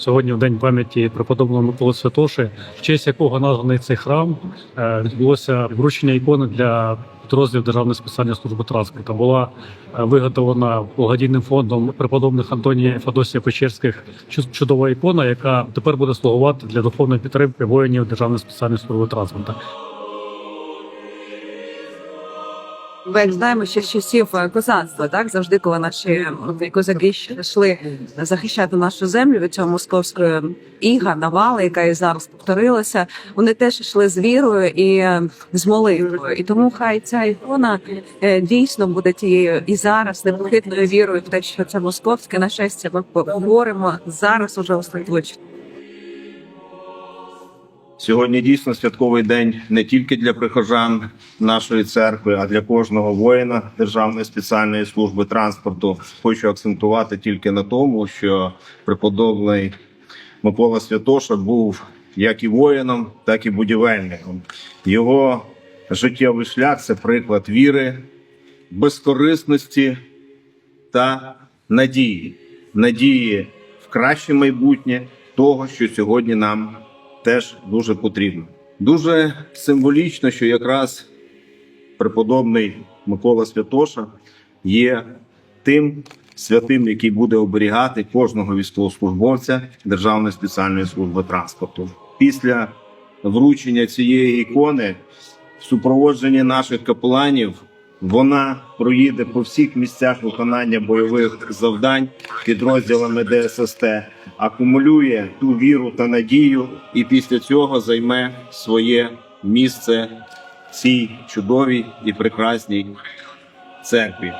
Сьогодні, в день пам'яті преподобного Миколи Святоши, в честь якого названий цей храм, е, відбулося вручення ікони для підрозділів Державної спеціальної служби транспорту. Була е, виготовлена благодійним фондом преподобних Антонія Фадосія Печерських чудова ікона, яка тепер буде слугувати для духовної підтримки воїнів Державної спеціальної служби транспорту. Ми знаємо, ще з часів е, козацтва, так завжди, коли наші е, козаки йшли захищати нашу землю від цього московської іга, навали, яка і зараз повторилася, вони теж йшли з вірою і е, з молитвою. І тому хай ця ікона дійсно буде тією і зараз непохитною вірою в те, що це московське нашестя. Ми поговоримо зараз уже остаточно. Сьогодні дійсно святковий день не тільки для прихожан нашої церкви, а для кожного воїна Державної спеціальної служби транспорту. Хочу акцентувати тільки на тому, що преподобний Микола Святоша був як і воїном, так і будівельником. Його життєвий шлях це приклад віри, безкорисності та надії, надії в краще майбутнє того, що сьогодні нам теж дуже потрібно. Дуже символічно, що якраз преподобний Микола Святоша є тим святим, який буде оберігати кожного військовослужбовця Державної спеціальної служби транспорту. Після вручення цієї ікони в супроводженні наших капеланів вона проїде по всіх місцях виконання бойових завдань підрозділами ДССТ, акумулює ту віру та надію, і після цього займе своє місце в цій чудовій і прекрасній церкві.